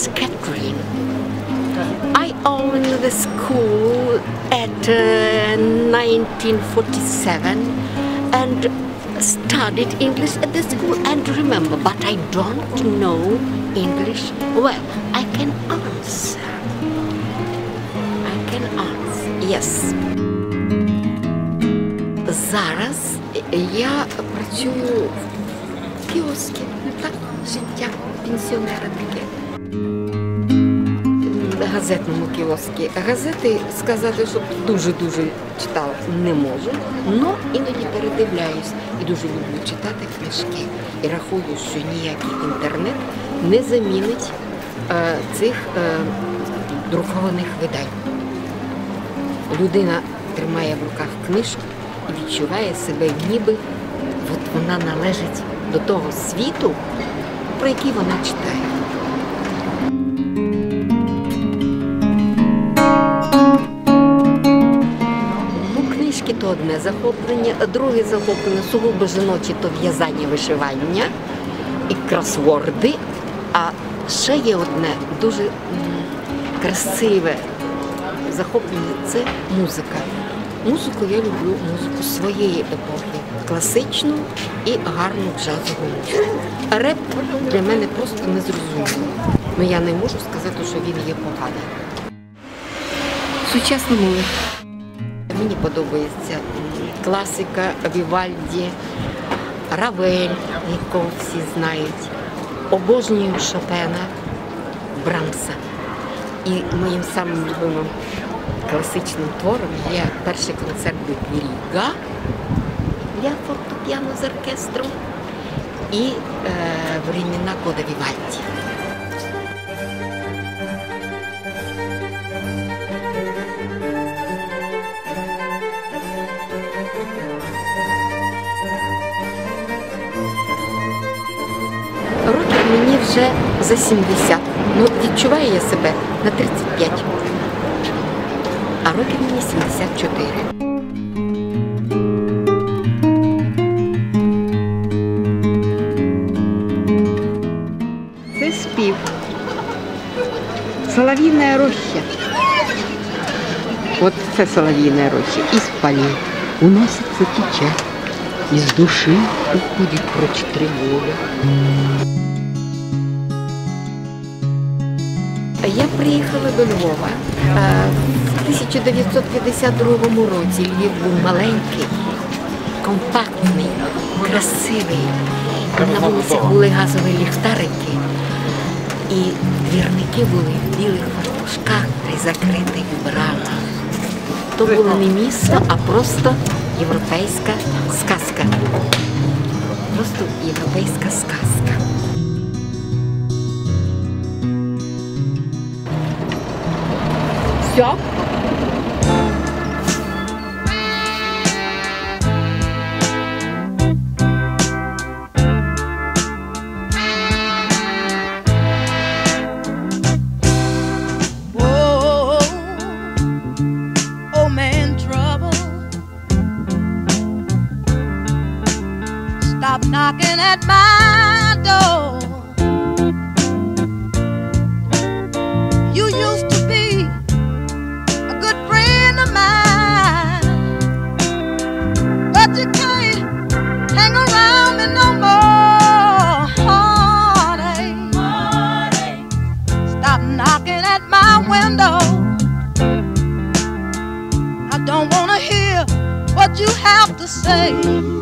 was Catherine. I owned the school at uh, 1947 and studied English at the school and remember, but I don't know English well. I can answer. I can answer, yes. Зараз я працюю в кіоскі, так, життя пенсіонера таке. Газетному кіоскі. Газети сказати, що дуже-дуже читала не можу, але іноді передивляюсь і дуже люблю читати книжки. І рахую, що ніякий інтернет не замінить е, цих е, друкованих видань. Людина тримає в руках книжку і відчуває себе ніби от вона належить до того світу, про який вона читає. Одне захоплення, друге захоплення сугубо жіночі то в'язання вишивання і кросворди. А ще є одне дуже красиве захоплення це музика. Музику я люблю музику своєї епохи, класичну і гарну джазову. Реп для мене просто незрозуміло. Ну я не можу сказати, що він є поганий. Сучасна мова. Мені подобається класика Вівальді, Равель, якого всі знають. Обожнюю Шопена, Брамса. І моїм самим любимим класичним твором є перший концерт Ріга для фортепіано з оркестром і е, времена Кода Вівальді. Вже за 70. Ну, відчуваю я себе на 35. А років мені 74. Це спів. Солов'їна роща. От це солов'їна роща. Із полей уносится тече. Из души уходит прочь тревога. Я приїхала до Львова. Е, В 1952 році Львів був маленький, компактний, красивий. На вулицях були газові ліхтарики, і двірники були в білих фартушках при закритих брамах. То було не місто, а просто європейська сказка. Просто європейська сказка. job. Stop knocking at my door. Bye.